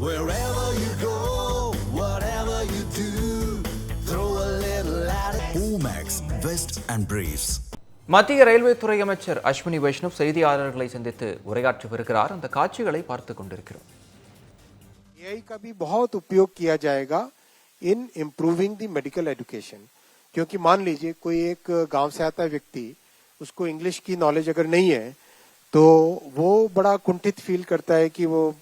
Wherever you go, whatever you do, throw a little at it. Omax, Vest and Briefs. மத்திய railway துறை அமைச்சர் அஸ்வினி வைஷ்ணவ் செய்தியாளர்களை சந்தித்து உரையாற்றி வருகிறார் அந்த காட்சிகளை பார்த்து கொண்டிருக்கிறோம் एआई का भी बहुत उपयोग किया जाएगा in improving the medical education क्योंकि मान लीजिए कोई एक गांव से आता है व्यक्ति उसको इंग्लिश की नॉलेज अगर नहीं है तो वो बड़ा कुंठित फील करता है कि वो आ,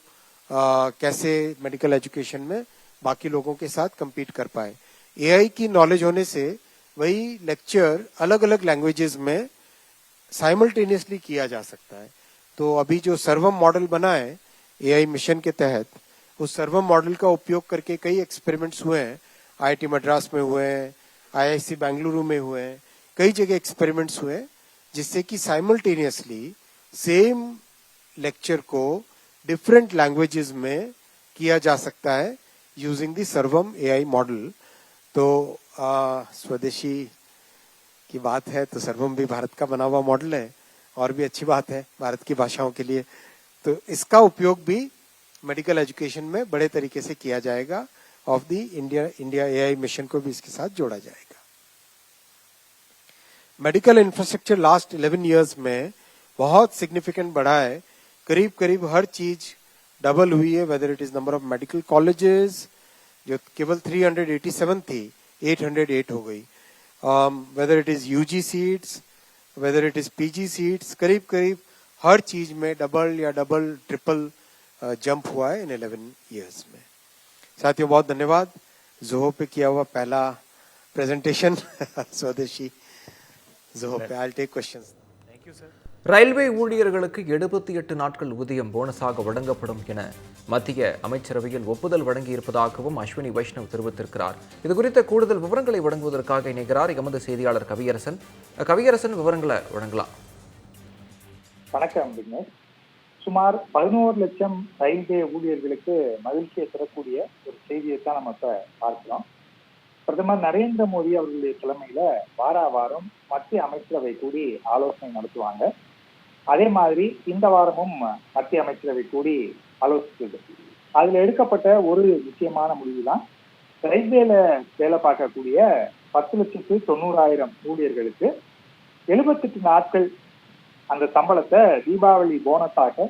कैसे मेडिकल एजुकेशन में बाकी लोगों के साथ कम्पीट कर पाए। एआई की नॉलेज होने से वही लेक्चर अलग अलग लैंग्वेजेस में साइमल्टेनियसली किया जा सकता है। तो अभी जो सर्वम मॉडल बना है एआई मिशन के तहत, उस सर्वम मॉडल का उपयोग करके कई एक्सपेरिमेंट्स हुए हैं। आईआईटी मद्रास में हुए हैं आईआईसी बेंगलुरु में हुए हैं, कई जगह एक्सपेरिमेंट्स हुए हैं, जिससे कि साइमल्टेनियसली सेम लेक्चर को डिफरेंट लैंग्वेजेस में किया जा सकता है using the Sarvam AI model तो आ, स्वदेशी की बात है तो सर्वम भी भारत का बना हुआ मॉडल है और भी अच्छी बात है भारत की भाषाओं के लिए। तो इसका उपयोग भी मेडिकल एजुकेशन में बड़े तरीके से किया जाएगा of the India India AI mission को भी इसके साथ जोड़ा जाएगा। मेडिकल इंफ्रास्ट्रक्चर लास्ट 11 इयर्स में बहुत सिग्निफिकेंट बढ़ा है। करीब करीब हर चीज़ डबल हुई है whether it is number of medical colleges जो केवल 387 थी 808 हो गई। Whether it is UG seats whether it is PG seats करीब करीब हर चीज़ में डबल या डबल ट्रिपल जंप हुआ है इन 11 इयर्स में। साथियों बहुत धन्यवाद। जोहो पे किया हुआ पहला प्रेजेंटेशन स्वदेशी। जोहो पे I take questions thank you sir railway ஊழியர்களுக்கு எழுபத்தி எட்டு நாட்கள் ஊதியம் போனஸாக வழங்கப்படும் என மத்திய அமைச்சரவையில் ஒப்புதல் வழங்கியிருப்பதாகவும் அஸ்வினி வைஷ்ணவ் தெரிவித்திருக்கிறார். இது குறித்த கூடுதல் விவரங்களை வழங்குவதற்காக இணைகிறார் எமது செய்தியாளர் கவியரசன். கவியரசன் விவரங்களை வழங்கலாம். வணக்கம் சுமார் பதினோரு லட்சம் ரயில்வே ஊழியர்களுக்கு மகிழ்ச்சியை தரக்கூடிய ஒரு செய்தியை தான் நம்ம இப்ப பார்க்கிறோம். பிரதமர் நரேந்திர மோடி அவர்களுடைய தலைமையில வார வாரம் மத்திய அமைச்சரவை கூடி ஆலோசனை நடத்துவாங்க. அதே மாதிரி இந்த வாரமும் மத்திய அமைச்சரவை கூடி ஆலோசித்தது அதுல எடுக்கப்பட்ட ஒரு முக்கியமான முடிவு தான் ரயில்வேல வேலை பார்க்கக்கூடிய பத்து லட்சத்து தொண்ணூறாயிரம் ஊழியர்களுக்கு எழுபத்தெட்டு நாட்கள் அந்த சம்பளத்தை தீபாவளி போனஸாக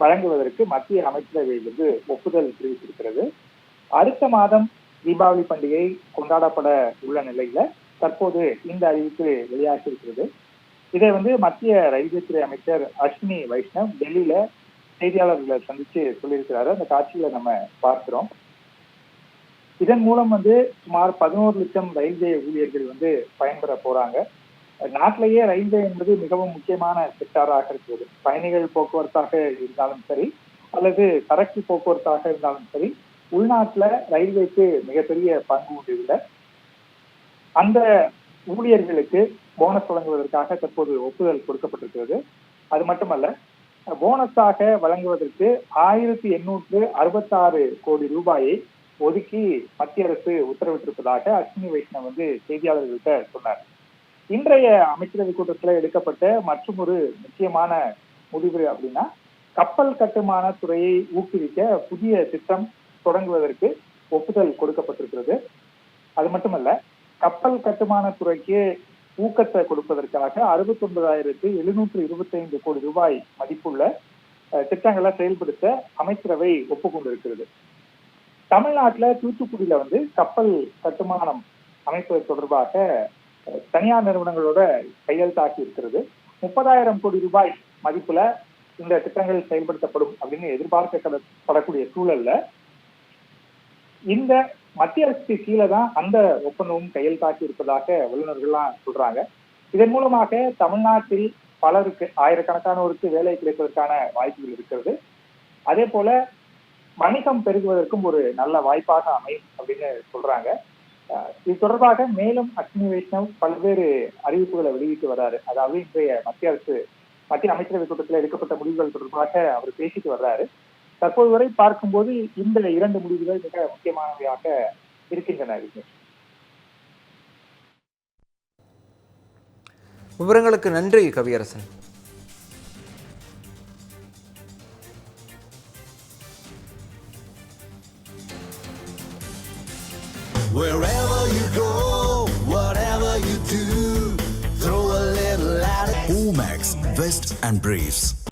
வழங்குவதற்கு மத்திய அமைச்சரவையிலிருந்து ஒப்புதல் தெரிவித்திருக்கிறது. அடுத்த மாதம் தீபாவளி பண்டிகை கொண்டாடப்பட உள்ள நிலையில தற்போது இந்த அறிவிப்பு வெளியாகி இருக்கிறது இதை வந்து மத்திய ரயில்வே துறை அமைச்சர் அஸ்வினி வைஷ்ணவ் டெல்லியில செய்தியாளர்களை சந்திச்சு சொல்லியிருக்கிறாரு. அந்த காட்சியில நம்ம பார்க்கிறோம். இதன் மூலம் வந்து சுமார் பதினோரு லட்சம் ரயில்வே ஊழியர்கள் வந்து பயன்பெற போறாங்க. நாட்டிலேயே ரயில்வே என்பது மிகவும் முக்கியமான செக்டாராக இருக்கிறது. பயணிகள் போக்குவரத்தாக இருந்தாலும் சரி அல்லது சரக்கு போக்குவரத்தாக இருந்தாலும் சரி உள்நாட்டுல ரயில்வேக்கு மிகப்பெரிய பங்கு உண்டு இதுல. அந்த ஊழியர்களுக்கு போனஸ் வழங்குவதற்காக தற்போது ஒப்புதல் கொடுக்கப்பட்டிருக்கிறது. அது மட்டுமல்ல போனஸாக வழங்குவதற்கு ஆயிரத்தி எண்ணூற்று அறுபத்தாறு கோடி ரூபாயை ஒதுக்கி மத்திய அரசு உத்தரவிட்டிருப்பதாக அஸ்வினி வைஷ்ணவ் வந்து செய்தியாளர்கள்ட்ட சொன்னார். இன்றைய அமைச்சரவை கூட்டத்தில் எடுக்கப்பட்ட மற்றும் ஒரு முக்கியமான முடிவு அப்படின்னா கப்பல் கட்டுமான துறையை ஊக்குவிக்க புதிய திட்டம் தொடங்குவதற்கு ஒப்புதல் கொடுக்கப்பட்டிருக்கிறது. அது மட்டுமல்ல கப்பல் கட்டுமான துறைக்கு ஊக்கத்தை கொடுப்பதற்காக அறுபத்தி ஒன்பதாயிரத்தி எழுநூற்று இருபத்தி ஐந்து கோடி ரூபாய் மதிப்புள்ள திட்டங்களை செயல்படுத்த அமைச்சரவை ஒப்புக்கொண்டிருக்கிறது. தமிழ்நாட்டுல தூத்துக்குடியில வந்து கப்பல் கட்டுமானம் அமைப்பது தொடர்பாக தனியார் நிறுவனங்களோட கையெழுத்தாக்கி இருக்கிறது. முப்பதாயிரம் கோடி ரூபாய் மதிப்புல இந்த திட்டங்கள் செயல்படுத்தப்படும் அப்படின்னு எதிர்பார்க்கப்படக்கூடிய சூழல்ல இந்த மத்திய அரசுக்கு கீழே தான் அந்த ஒப்பந்தமும் கையெழுத்தாக்கி இருப்பதாக வல்லுநர்கள்லாம் சொல்றாங்க. இதன் மூலமாக தமிழ்நாட்டில் பலருக்கு ஆயிரக்கணக்கானோருக்கு வேலை கிடைப்பதற்கான வாய்ப்புகள் இருக்கிறது. அதே போல வணிகம் பெருகுவதற்கும் ஒரு நல்ல வாய்ப்பாக அமையும் அப்படின்னு சொல்றாங்க. இது தொடர்பாக மேலும் அஸ்வினி வைஷ்ணவ் பல்வேறு அறிவிப்புகளை வெளியிட்டு வர்றாரு. அதாவது இன்றைய மத்திய அரசு மத்திய அமைச்சரவை கூட்டத்தில் எடுக்கப்பட்ட முடிவுகள் தொடர்பாக அவர் பேசிட்டு வர்றாரு. தற்போது வரை பார்க்கும்போது இந்த இரண்டு முடிவுகள் மிக முக்கியமானவையாக இருக்கின்றன விக்னேஷ் விவரங்களுக்கு நன்றி Kaviyarasan Wherever you go, whatever you do, throw a little at it. Omax, Vest and Briefs.